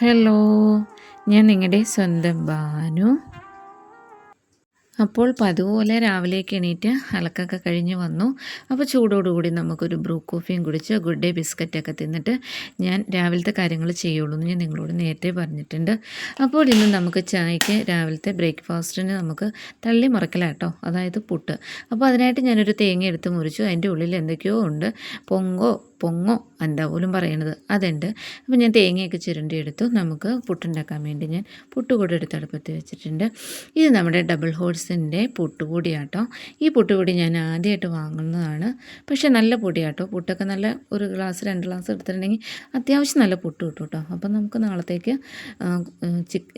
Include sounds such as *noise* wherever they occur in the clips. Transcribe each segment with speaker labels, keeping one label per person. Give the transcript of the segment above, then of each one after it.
Speaker 1: Hello ഞാൻ നിങ്ങളുടെ സ്വന്തം ബാനു അപ്പോൾ പതുപോലെ രാവിലേക്ക് എണീറ്റ് അലക്കൊക്കെ കഴിഞ്ഞ് വന്നു. അപ്പോൾ ചൂടോടുകൂടി നമുക്കൊരു ബ്രൂ കോഫിയും കുടിച്ച് ഗുഡ് ഡേ ബിസ്ക്കറ്റൊക്കെ തിന്നിട്ട് ഞാൻ രാവിലത്തെ കാര്യങ്ങൾ ചെയ്യുള്ളൂ എന്ന് ഞാൻ നിങ്ങളോട് നേരത്തെ പറഞ്ഞിട്ടുണ്ട്. അപ്പോൾ ഇന്ന് നമുക്ക് ചായക്ക് രാവിലത്തെ ബ്രേക്ക്ഫാസ്റ്റിന് നമുക്ക് തള്ളി മറക്കലാട്ടോ അതായത് പുട്ട്. അപ്പോൾ അതിനായിട്ട് ഞാനൊരു തേങ്ങ എടുത്ത് മുറിച്ചു. അതിന്റെ ഉള്ളിൽ എന്തൊക്കെയോ ഉണ്ട്. പൊങ്കോ പൊങ്ങോ എന്താ പോലും പറയണത്. അതുണ്ട്. അപ്പോൾ ഞാൻ തേങ്ങയൊക്കെ ചുരുണ്ടി എടുത്തു. നമുക്ക് പുട്ടുണ്ടാക്കാൻ വേണ്ടി ഞാൻ പുട്ടുകൂടി എടുത്ത് അടുപ്പത്ത് വെച്ചിട്ടുണ്ട്. ഇത് നമ്മുടെ ഡബിൾ ഹോഴ്സിന്റെ പുട്ടുപൊടിയാട്ടോ. ഈ പുട്ടുപൊടി ഞാൻ ആദ്യമായിട്ട് വാങ്ങുന്നതാണ്. പക്ഷേ നല്ല പൊടിയാട്ടോ. പുട്ടൊക്കെ നല്ല ഒരു ഗ്ലാസ് രണ്ട് ഗ്ലാസ് എടുത്തിട്ടുണ്ടെങ്കിൽ അത്യാവശ്യം നല്ല പുട്ട് കിട്ടും കേട്ടോ. അപ്പം നമുക്ക് നാളത്തേക്ക്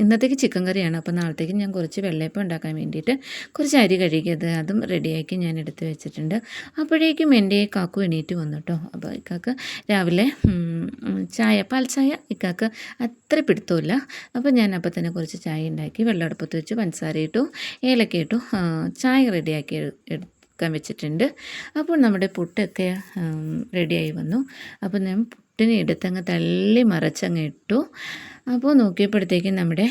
Speaker 1: ഇന്നത്തേക്ക് ചിക്കൻ കറിയാണ്. അപ്പോൾ നാളത്തേക്ക് ഞാൻ കുറച്ച് വെള്ളയപ്പം ഉണ്ടാക്കാൻ വേണ്ടിയിട്ട് കുറച്ച് അരി കഴുകിയത് അതും റെഡിയാക്കി ഞാൻ എടുത്ത് വെച്ചിട്ടുണ്ട്. അപ്പോഴേക്കും എന്റെ കാക്കു എണീറ്റ് വന്നു കേട്ടോ. അപ്പോൾ ഇക്കാക്ക് രാവിലെ ചായ പാൽ ചായ ഇക്കാക്ക് അത്ര പിടുത്തമില്ല അപ്പോൾ ഞാൻ അപ്പം തന്നെ കുറച്ച് ചായ ഉണ്ടാക്കി വെള്ളം അടുപ്പത്ത് വെച്ച് പഞ്ചസാര ഇട്ടു ഏലക്ക ഇട്ടു ചായ റെഡിയാക്കി എടുക്കാൻ വെച്ചിട്ടുണ്ട്. അപ്പോൾ നമ്മുടെ പുട്ടൊക്കെ റെഡിയായി വന്നു. അപ്പോൾ ഞാൻ പുട്ടിനെ എടുത്തങ്ങ് തള്ളി മറച്ചങ്ങ് ഇട്ടു. അപ്പോൾ നോക്കിയപ്പോഴത്തേക്കും നമ്മുടെ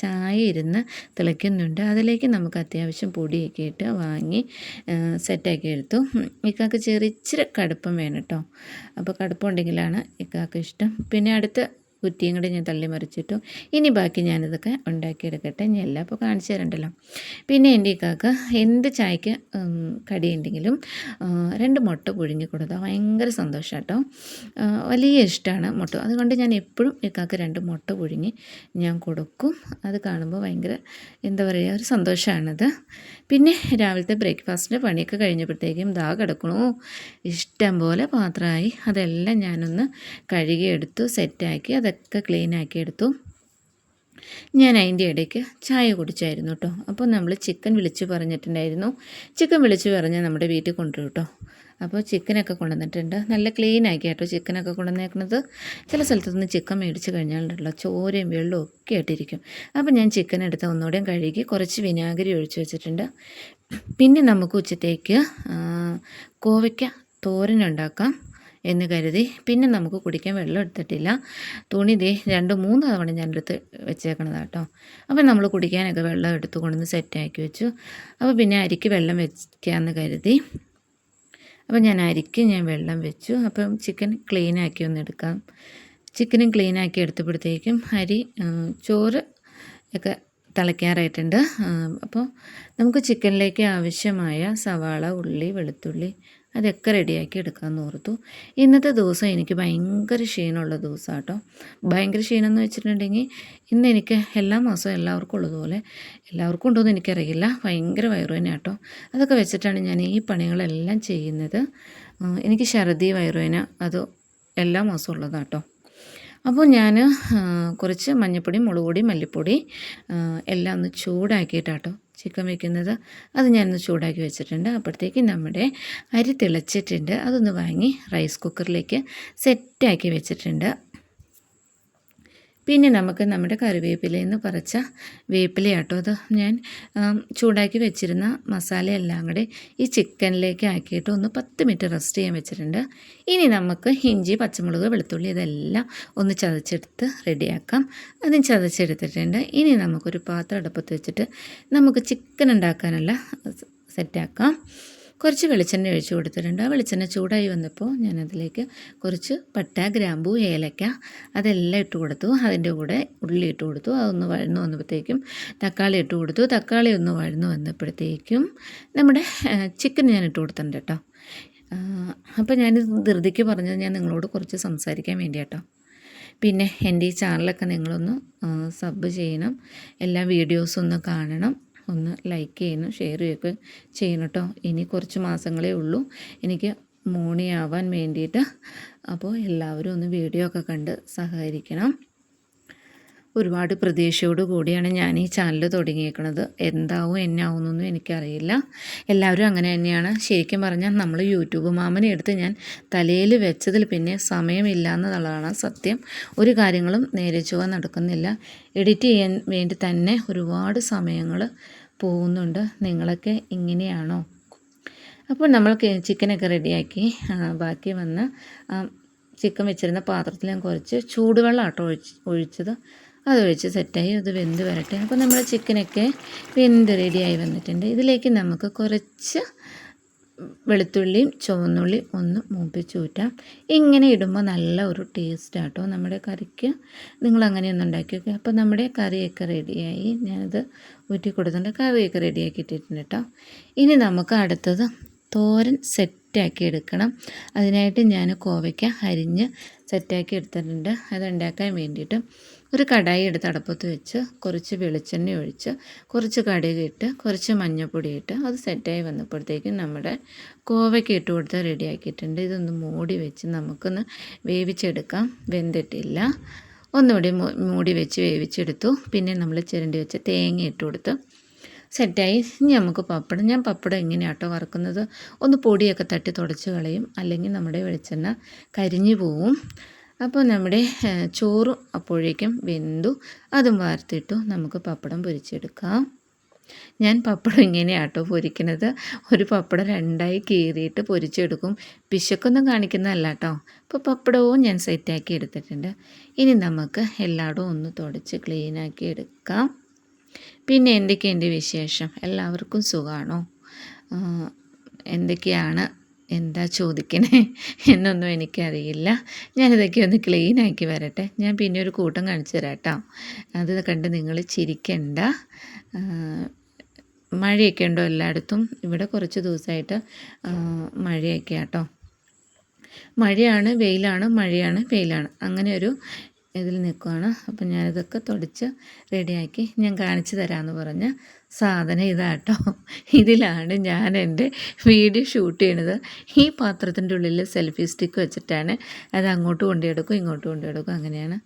Speaker 1: ചായ ഇരുന്ന് തിളയ്ക്കുന്നുണ്ട്. അതിലേക്ക് നമുക്ക് അത്യാവശ്യം പൊടിയൊക്കെ ഇട്ട് വാങ്ങി സെറ്റാക്കി എടുത്തു. ഇക്കാക്ക് ചെറിയ കടുപ്പം വേണം കേട്ടോ അപ്പോൾ കടുപ്പം ഉണ്ടെങ്കിലാണ് ഇക്കാക്ക് ഇഷ്ടം. പിന്നെ അടുത്ത കുറ്റിയും കൂടെ ഞാൻ തള്ളി മറിച്ചിട്ടു ഇനി ബാക്കി ഞാനിതൊക്കെ ഉണ്ടാക്കിയെടുക്കട്ടെ. ഞാൻ എല്ലാം അപ്പോൾ കാണിച്ചു തരണ്ടല്ലോ. പിന്നെ എന്റെ കാക്ക എന്ത് ചായക്ക് കടിയുണ്ടെങ്കിലും രണ്ട് മുട്ട പുഴുങ്ങി കൊടുത്താൽ ഭയങ്കര സന്തോഷം കേട്ടോ വലിയ ഇഷ്ടമാണ് മുട്ട. അതുകൊണ്ട് ഞാൻ എപ്പോഴും ഇക്കാക്ക് രണ്ട് മുട്ട പുഴുങ്ങി ഞാൻ കൊടുക്കും. അത് കാണുമ്പോൾ ഭയങ്കര എന്താ പറയുക ഒരു സന്തോഷമാണത് പിന്നെ രാവിലത്തെ ബ്രേക്ക്ഫാസ്റ്റിന്റെ പണിയൊക്കെ കഴിഞ്ഞപ്പോഴത്തേക്കും ദാ കിടക്കണു. ഇഷ്ടം പോലെ പാത്രമായി. അതെല്ലാം ഞാനൊന്ന് കഴുകിയെടുത്തു സെറ്റാക്കി. അത് അതൊക്കെ ക്ലീൻ ആക്കി എടുത്തു. ഞാൻ അതിന്റെ ഇടയ്ക്ക് ചായ കുടിച്ചായിരുന്നു കേട്ടോ അപ്പോൾ നമ്മൾ ചിക്കൻ വിളിച്ച് പറഞ്ഞിട്ടുണ്ടായിരുന്നു. ചിക്കൻ വിളിച്ച് പറഞ്ഞ് നമ്മുടെ വീട്ടിൽ കൊണ്ടുവരും കേട്ടോ അപ്പോൾ ചിക്കനൊക്കെ കൊണ്ടുവന്നിട്ടുണ്ട്. നല്ല ക്ലീൻ ആക്കി കേട്ടോ ചിക്കനൊക്കെ കൊണ്ടുവന്നേക്കുന്നത് ചില സ്ഥലത്തു നിന്ന് ചിക്കൻ മേടിച്ച് കഴിഞ്ഞാലുണ്ടല്ലോ ചോരയും വെള്ളവും ഒക്കെ ആയിട്ടിരിക്കും. അപ്പോൾ ഞാൻ ചിക്കൻ എടുത്ത് ഒന്നുകൂടെയും കഴുകി കുറച്ച് വിനാഗിരി ഒഴിച്ചു വെച്ചിട്ടുണ്ട്. പിന്നെ നമുക്ക് ഉച്ചത്തേക്ക് കോവയ്ക്ക തോരനുണ്ടാക്കാം എന്ന് കരുതി. പിന്നെ നമുക്ക് കുടിക്കാൻ വെള്ളം എടുത്തിട്ടില്ല. തുണി ദേ രണ്ട് മൂന്ന് തവണ ഞാൻ എടുത്ത് വെച്ചേക്കണതാണ് കേട്ടോ അപ്പോൾ നമ്മൾ കുടിക്കാനൊക്കെ വെള്ളം എടുത്ത് കൊണ്ടുവന്ന് സെറ്റാക്കി വെച്ചു. അപ്പോൾ പിന്നെ അരിക്ക് വെള്ളം വെക്കാമെന്ന് കരുതി. അപ്പോൾ ഞാൻ അരിക്ക് ഞാൻ വെള്ളം വെച്ചു. അപ്പം ചിക്കൻ ക്ലീനാക്കി ഒന്ന് എടുക്കാം. ചിക്കനും ക്ലീനാക്കി എടുത്തപ്പോഴത്തേക്കും അരി ചോറ് ഒക്കെ തിളയ്ക്കാറായിട്ടുണ്ട്. അപ്പോൾ നമുക്ക് ചിക്കനിലേക്ക് ആവശ്യമായ സവാള ഉള്ളി വെളുത്തുള്ളി അതൊക്കെ റെഡിയാക്കി എടുക്കാമെന്ന് ഓർത്തു ഇന്നത്തെ ദിവസം എനിക്ക് ഭയങ്കര ക്ഷീണമുള്ള ദിവസം കേട്ടോ ഭയങ്കര ക്ഷീണം എന്ന് വെച്ചിട്ടുണ്ടെങ്കിൽ ഇന്ന് എനിക്ക് എല്ലാ മാസവും എല്ലാവർക്കും ഉള്ളതുപോലെ എല്ലാവർക്കും ഉണ്ടോയെന്ന് എനിക്കറിയില്ല. ഭയങ്കര വയറുവേന കേട്ടോ അതൊക്കെ വെച്ചിട്ടാണ് ഞാൻ ഈ പണികളെല്ലാം ചെയ്യുന്നത്. എനിക്ക് ഛർദി വയറുവേന അത് എല്ലാ മാസവും ഉള്ളതാണ് കേട്ടോ അപ്പോൾ ഞാൻ കുറച്ച് മഞ്ഞൾപ്പൊടി മുളക് പൊടി മല്ലിപ്പൊടി എല്ലാം ഒന്ന് ചൂടാക്കിയിട്ടാട്ടോ ചിക്കൻ വയ്ക്കുന്നത് അത് ഞാനൊന്ന് ചൂടാക്കി വെച്ചിട്ടുണ്ട്. അപ്പോഴത്തേക്ക് നമ്മുടെ അരി തിളച്ചിട്ടുണ്ട്. അതൊന്ന് വാങ്ങി റൈസ് കുക്കറിലേക്ക് സെറ്റാക്കി വെച്ചിട്ടുണ്ട്. പിന്നെ നമുക്ക് നമ്മുടെ കറിവേപ്പിലയിൽ നിന്ന് വേപ്പില വേപ്പിലയാട്ടോ അത്. ഞാൻ ചൂടാക്കി വെച്ചിരുന്ന മസാലയെല്ലാം കൂടെ ഈ ചിക്കനിലേക്ക് ആക്കിയിട്ട് ഒന്ന് പത്ത് മിനിറ്റ് റെസ്റ്റ് ചെയ്യാൻ വെച്ചിട്ടുണ്ട്. ഇനി നമുക്ക് ഇഞ്ചി പച്ചമുളക് വെളുത്തുള്ളി ഇതെല്ലാം ഒന്ന് ചതച്ചെടുത്ത് റെഡിയാക്കാം. അതും ചതച്ചെടുത്തിട്ടുണ്ട്. ഇനി നമുക്കൊരു പാത്രം അടുപ്പത്ത് വെച്ചിട്ട് നമുക്ക് ചിക്കൻ ഉണ്ടാക്കാനുള്ള സെറ്റാക്കാം. കുറച്ച് വെളിച്ചെണ്ണ ഒഴിച്ചു കൊടുത്തിട്ടുണ്ട്. ആ വെളിച്ചെണ്ണ ചൂടായി വന്നപ്പോൾ ഞാനതിലേക്ക് കുറച്ച് പട്ട ഗ്രാമ്പൂ ഏലക്ക അതെല്ലാം ഇട്ട് കൊടുത്തു. അതിന്റെ കൂടെ ഉള്ളി ഇട്ട് കൊടുത്തു. അതൊന്ന് വഴന്നു വന്നപ്പോഴത്തേക്കും തക്കാളി ഇട്ട് കൊടുത്തു. തക്കാളി ഒന്ന് വഴന്നു വന്നപ്പോഴത്തേക്കും നമ്മുടെ ചിക്കൻ ഞാൻ ഇട്ട് കൊടുത്തിട്ടുണ്ട് കേട്ടോ. അപ്പോൾ ഞാൻ ധൃതിക്ക് പറഞ്ഞത് ഞാൻ നിങ്ങളോട് കുറച്ച് സംസാരിക്കാൻ വേണ്ടി കേട്ടോ പിന്നെ എന്റെ ഈ ചാനലൊക്കെ നിങ്ങളൊന്ന് സബ് ചെയ്യണം. എല്ലാ വീഡിയോസും ഒന്ന് കാണണം. ഒന്ന് ലൈക്ക് ചെയ്യുന്നു ഷെയർ ചെയ്യുകയൊക്കെ ചെയ്യണം കേട്ടോ ഇനി കുറച്ച് മാസങ്ങളേ ഉള്ളൂ. എനിക്ക് മോണിയാവാൻ വേണ്ടിയിട്ട് അപ്പോൾ എല്ലാവരും ഒന്ന് വീഡിയോ ഒക്കെ കണ്ട് സഹകരിക്കണം. ഒരുപാട് പ്രതീക്ഷയോട് കൂടിയാണ് ഞാൻ ഈ ചാനൽ തുടങ്ങിയേക്കുന്നത് എന്താവും എന്നാവുന്നൊന്നും എനിക്കറിയില്ല. എല്ലാവരും അങ്ങനെ തന്നെയാണ്. ശരിക്കും പറഞ്ഞാൽ നമ്മൾ യൂട്യൂബ് മാമനെ എടുത്ത് ഞാൻ തലയിൽ വെച്ചതിൽ പിന്നെ സമയമില്ല എന്നുള്ളതാണ് സത്യം. ഒരു കാര്യങ്ങളും നേരെ ചുവ നടക്കുന്നില്ല. എഡിറ്റ് ചെയ്യാൻ വേണ്ടി തന്നെ ഒരുപാട് സമയങ്ങൾ പോകുന്നുണ്ട്. നിങ്ങളൊക്കെ ഇങ്ങനെയാണോ? അപ്പോൾ നമ്മൾ ചിക്കനൊക്കെ റെഡിയാക്കി. ബാക്കി വന്ന് ചിക്കൻ വെച്ചിരുന്ന പാത്രത്തിൽ ഞാൻ കുറച്ച് ചൂടുവെള്ളം ആട്ടോ ഒഴിച്ച് ഒഴിച്ചത്. അതൊഴിച്ച് സെറ്റായി. അത് വെന്ത് വരട്ടെ. അപ്പോൾ നമ്മുടെ ചിക്കനൊക്കെ വെന്ത് റെഡിയായി വന്നിട്ടുണ്ട്. ഇതിലേക്ക് നമുക്ക് കുറച്ച് വെളുത്തുള്ളിയും ചുവന്നുള്ളിയും ഒന്ന് മൂപ്പിച്ച് ഊറ്റാം. ഇങ്ങനെ ഇടുമ്പോൾ നല്ല ഒരു ടേസ്റ്റ് ആട്ടോ. നമ്മുടെ കറിക്ക് നിങ്ങൾ അങ്ങനെയൊന്നും ഉണ്ടാക്കി നോക്കുക അപ്പോൾ നമ്മുടെ കറിയൊക്കെ റെഡിയായി ഞാനത് ഊറ്റി കൊടുത്തിട്ടുണ്ട്. കറിയൊക്കെ റെഡിയാക്കി ഇട്ടിട്ടുണ്ട് കേട്ടോ ഇനി നമുക്ക് അടുത്തത് തോരൻ സെറ്റാക്കി എടുക്കണം. അതിനായിട്ട് ഞാൻ കോവയ്ക്ക അരിഞ്ഞ് സെറ്റാക്കി എടുത്തിട്ടുണ്ട്. അത് ഉണ്ടാക്കാൻ വേണ്ടിയിട്ട്. ഒരു കടായി എടുത്ത് അടപ്പത്ത് വെച്ച് കുറച്ച് വെളിച്ചെണ്ണ ഒഴിച്ച് കുറച്ച് കടുക് ഇട്ട് കുറച്ച് മഞ്ഞൾപ്പൊടി ഇട്ട് അത് സെറ്റായി വന്നപ്പോഴത്തേക്കും നമ്മുടെ കോവയ്ക്ക് ഇട്ട് കൊടുത്ത് റെഡിയാക്കിയിട്ടുണ്ട് ഇതൊന്ന് മൂടി വെച്ച് നമുക്കൊന്ന് വേവിച്ചെടുക്കാം. വെന്തിട്ടില്ല. ഒന്നുകൂടി മൂടി വെച്ച് വേവിച്ചെടുത്തു. പിന്നെ നമ്മൾ ചിരണ്ടി വെച്ച് തേങ്ങ ഇട്ട് കൊടുത്ത് സെറ്റായി ഇനി നമുക്ക് പപ്പടം ഞാൻ പപ്പടം എങ്ങനെയാട്ടോ വറുക്കുന്നത്? ഒന്ന് പൊടിയൊക്കെ തട്ടി തുടച്ച് കളയും. അല്ലെങ്കിൽ നമ്മുടെ വെളിച്ചെണ്ണ കരിഞ്ഞു പോവും. അപ്പോൾ നമ്മുടെ ചോറും അപ്പോഴേക്കും വെന്തു. അതും വാർത്തിട്ടു നമുക്ക് പപ്പടം പൊരിച്ചെടുക്കാം. ഞാൻ പപ്പടം ഇങ്ങനെയാട്ടോ പൊരിക്കുന്നത് ഒരു പപ്പടം രണ്ടായി കീറിയിട്ട് പൊരിച്ചെടുക്കും. പിശക്കൊന്നും കാണിക്കുന്നതല്ല കേട്ടോ അപ്പോൾ പപ്പടവും ഞാൻ സെറ്റാക്കി എടുത്തിട്ടുണ്ട്. ഇനി നമുക്ക് എല്ലായിടവും ഒന്ന് തുടച്ച് ക്ലീനാക്കി എടുക്കാം. പിന്നെ എന്തൊക്കെയുണ്ട് വിശേഷം? എല്ലാവർക്കും സുഖമാണോ? എന്തൊക്കെയാണ് എന്താ ചോദിക്കണേ *laughs* എന്നൊന്നും എനിക്കറിയില്ല. ഞാനിതൊക്കെ ഒന്ന് ക്ലീൻ ആക്കി വരട്ടെ. ഞാൻ പിന്നെ ഒരു കൂട്ടം കാണിച്ചു തരാം കേട്ടോ. അത് കണ്ട് നിങ്ങൾ ചിരിക്കണ്ട. മഴയൊക്കെ ഉണ്ടോ എല്ലായിടത്തും? ഇവിടെ കുറച്ച് ദിവസമായിട്ട് മഴയൊക്കെ ആട്ടോ മഴയാണ് വെയിലാണ് മഴയാണ് വെയിലാണ്. അങ്ങനെ ഒരു ഇതിൽ നിൽക്കുവാണ്. അപ്പം ഞാനിതൊക്കെ തുടച്ച് റെഡിയാക്കി ഞാൻ കാണിച്ചു തരാമെന്ന് പറഞ്ഞ സാധനം ഇതാട്ടോ. ഇതിലാണ് ഞാൻ എന്റെ വീഡിയോ ഷൂട്ട് ചെയ്യണത്. ഈ പാത്രത്തിന്റെ ഉള്ളിൽ സെൽഫി സ്റ്റിക്ക് വെച്ചിട്ടാണ് അത് അങ്ങോട്ട് കൊണ്ടുപോയെടുക്കും ഇങ്ങോട്ട് കൊണ്ടുപോയെടുക്കും അങ്ങനെയാണ്.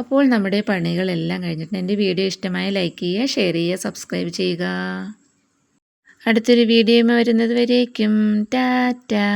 Speaker 1: അപ്പോൾ നമ്മുടെ പണികളെല്ലാം കഴിഞ്ഞിട്ട് എന്റെ വീഡിയോ ഇഷ്ടമായ ലൈക്ക് ചെയ്യുക ഷെയർ ചെയ്യുക സബ്സ്ക്രൈബ് ചെയ്യുക. അടുത്തൊരു വീഡിയോ വരുന്നത് വരേക്കും. ടാറ്റാ.